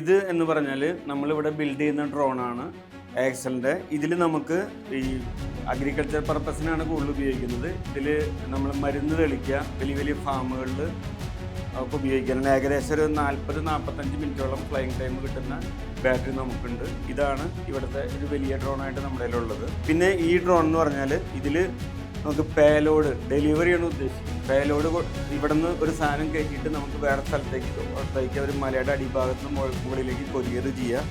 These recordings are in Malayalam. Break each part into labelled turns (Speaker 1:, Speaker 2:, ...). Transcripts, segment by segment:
Speaker 1: ഇത് എന്ന് പറഞ്ഞാൽ നമ്മളിവിടെ ബിൽഡ് ചെയ്യുന്ന ഡ്രോണാണ് ആക്സലിന്റെ ഇതിൽ നമുക്ക് ഈ അഗ്രികൾച്ചർ പർപ്പസിനാണ് കൂടുതൽ ഉപയോഗിക്കുന്നത്. ഇതിൽ നമ്മൾ മരുന്ന് തെളിക്കുക വലിയ വലിയ ഫാമുകളിൽ ഒക്കെ ഉപയോഗിക്കാനാണ് ഏകദേശം ഒരു നാൽപ്പത് നാൽപ്പത്തഞ്ച് മിനിറ്റോളം ഫ്ലൈയിങ് ടൈം കിട്ടുന്ന ബാറ്ററി നമുക്കുണ്ട്. ഇതാണ് ഇവിടുത്തെ ഒരു വലിയ ഡ്രോണായിട്ട് നമ്മുടെ കയ്യിലുള്ളത്. പിന്നെ ഈ ഡ്രോൺ എന്ന് പറഞ്ഞാൽ ഇതിൽ നമുക്ക് പേലോഡ് ഡെലിവറിയാണ് ഉദ്ദേശിക്കുന്നത്. പേലോഡ് ഇവിടെ നിന്ന് ഒരു സാധനം കയറ്റിയിട്ട് നമുക്ക് വേറെ സ്ഥലത്തേക്ക് സ്ഥലത്തേക്ക് അവർ മലയുടെ അടിഭാഗത്ത് മുകളിലേക്ക് കൊരിയർ ചെയ്യുക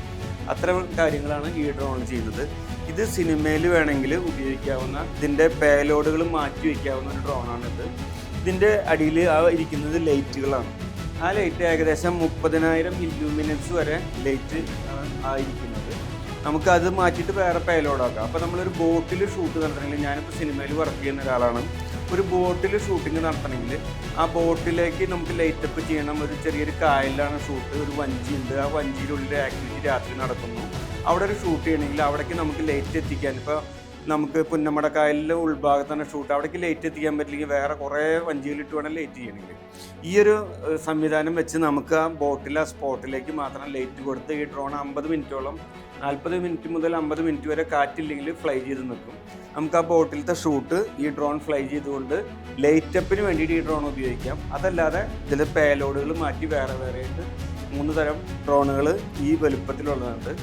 Speaker 1: അത്തരം കാര്യങ്ങളാണ് ഈ ഡ്രോൺ ചെയ്യുന്നത്. ഇത് സിനിമയിൽ വേണമെങ്കിൽ ഉപയോഗിക്കാവുന്ന ഇതിന്റെ പേലോഡുകൾ മാറ്റി വയ്ക്കാവുന്ന ഒരു ഡ്രോണാണിത് ഇതിന്റെ അടിയിൽ ആ ഇരിക്കുന്നത് ലൈറ്റുകളാണ് ആ ലൈറ്റ് ഏകദേശം മുപ്പതിനായിരം ഇല്യൂമിനൻസ് വരെ ലൈറ്റ് ആയിരിക്കുന്നത്. നമുക്ക് അത് മാറ്റിയിട്ട് വേറെ പേലോഡാക്കാം അപ്പോൾ നമ്മളൊരു ബോട്ടിൽ ഷൂട്ട് നടത്തണമെങ്കിൽ ഞാനിപ്പോൾ സിനിമയിൽ വർക്ക് ചെയ്യുന്ന ഒരാളാണ്. ഒരു ബോട്ടിൽ ഷൂട്ടിംഗ് നടത്തണമെങ്കിൽ ആ ബോട്ടിലേക്ക് നമുക്ക് ലൈറ്റപ്പ് ചെയ്യണം. ഒരു ചെറിയൊരു കായലിലാണ് ഷൂട്ട് ഒരു വഞ്ചി ഉണ്ട്. ആ വഞ്ചിയിലുള്ളിൽ ആക്ടിവിറ്റി രാത്രി നടക്കുന്നു. അവിടെ ഒരു ഷൂട്ട് ചെയ്യണമെങ്കിൽ അവിടേക്ക് നമുക്ക് ലൈറ്റ് എത്തിക്കാൻ. ഇപ്പോൾ നമുക്ക് പുന്നമടക്കായലിന്റെ ഉൾഭാഗത്ത് തന്നെ ഷൂട്ട് അവിടേക്ക് ലേറ്റ് എത്തിക്കാൻ പറ്റില്ലെങ്കിൽ വേറെ കുറേ വഞ്ചിയിലിട്ട് വേണം ലേറ്റ് ചെയ്യണമെങ്കിൽ. ഈ ഒരു സംവിധാനം വെച്ച് നമുക്ക് ആ ബോട്ടിൽ ആ സ്പോട്ടിലേക്ക് മാത്രം ലേറ്റ് കൊടുത്ത് ഈ ഡ്രോൺ അമ്പത് മിനിറ്റോളം നാൽപ്പത് മിനിറ്റ് മുതൽ അമ്പത് മിനിറ്റ് വരെ കാറ്റില്ലെങ്കിൽ ഫ്ലൈ ചെയ്ത് നിൽക്കും. നമുക്ക് ആ ബോട്ടിലത്തെ ഷൂട്ട് ഈ ഡ്രോൺ ഫ്ലൈ ചെയ്തുകൊണ്ട് ലൈറ്റപ്പിന് വേണ്ടിയിട്ട് ഈ ഡ്രോൺ ഉപയോഗിക്കാം. അതല്ലാതെ ഇതിൽ പേലോഡുകൾ മാറ്റി വേറെ വേറെ ആയിട്ട് മൂന്ന് തരം ഡ്രോണുകൾ ഈ വലുപ്പത്തിലുള്ളതുണ്ട്.